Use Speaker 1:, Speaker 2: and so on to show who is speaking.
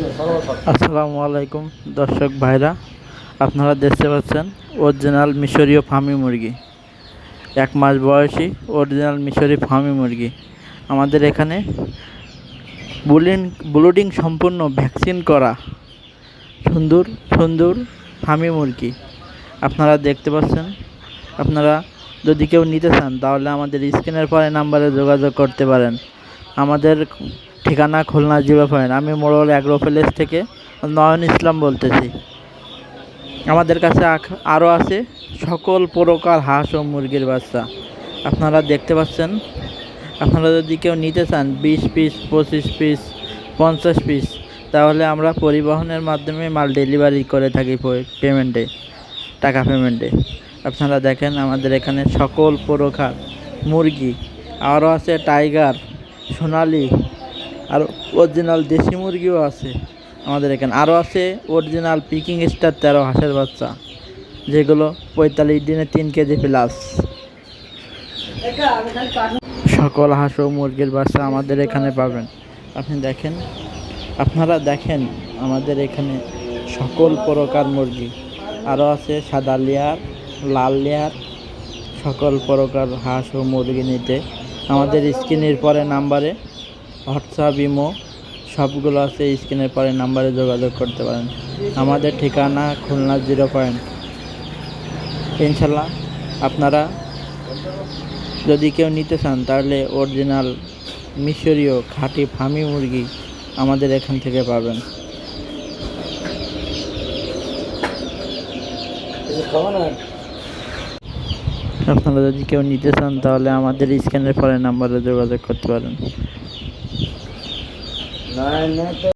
Speaker 1: আসসালামু আলাইকুম, দর্শক ভাইরা। আপনারা দেখতে পাচ্ছেন অরিজিনাল মিশরীয় ফার্মি মুরগি। এক মাস বয়সী অরিজিনাল মিশরি ফার্মি মুরগি। আমাদের এখানে বুলিন ব্লুডিং সম্পূর্ণ ভ্যাকসিন করা সুন্দর সুন্দর ফার্মি মুরগি। আপনারা দেখতে পাচ্ছেন, আপনারা যদি কেউ নিতে চান, তাহলে আমাদের স্ক্রিনের পরে নাম্বারে যোগাযোগ করতে পারেন। আমাদের ঠিকানা খুলনা জিরো পয়েন্ট। আমি মোড়ল অ্যাগ্রো প্যালেস থেকে নয়ন ইসলাম বলতেছি। আমাদের কাছে আরও আছে সকল প্রকার হাঁস ও মুরগির বাচ্চা। আপনারা দেখতে পাচ্ছেন। আপনারা যদি কেউ নিতে চান বিশ পিস, পঁচিশ পিস, পঞ্চাশ পিস, তাহলে আমরা পরিবহনের মাধ্যমে মাল ডেলিভারি করে থাকি পেমেন্টে টাকা পেমেন্টে আপনারা দেখেন আমাদের এখানে সকল প্রকার মুরগি। আরও আছে টাইগার, সোনালি আর অরিজিনাল দেশি মুরগিও আছে আমাদের এখানে। আরও আছে অরিজিনাল পিকিং স্টার তেরো হাঁসের বাচ্চা, যেগুলো পঁয়তাল্লিশ দিনে তিন কেজি প্লাস সকল হাঁস ও মুরগির বাচ্চা আমাদের এখানে পাবেন। আপনি দেখেন, আপনারা দেখেন আমাদের এখানে সকল প্রকার মুরগি। আরও আছে সাদা লেয়ার, লাল লেয়ার, সকল প্রকার হাঁস ও মুরগি নিতে। আমাদের স্ক্রিনের পরে নাম্বারে হোয়াটসঅ্যাপ, ইমো, সবগুলো আছে স্ক্রিনের পরে, নাম্বারে যোগাযোগ করতে পারেন। আমাদের ঠিকানা খুলনা জিরো পয়েন্ট। ইনশাল্লাহ আপনারা যদি কেউ নিতে চান, তাহলে অরিজিনাল মিশরীয় খাঁটি ফার্মি মুরগি আমাদের এখান থেকে পাবেন। আপনারা যদি কেউ নিতে চান, তাহলে আমাদের স্ক্যানের পরে নাম্বারে যোগাযোগ করতে পারেন। Nine.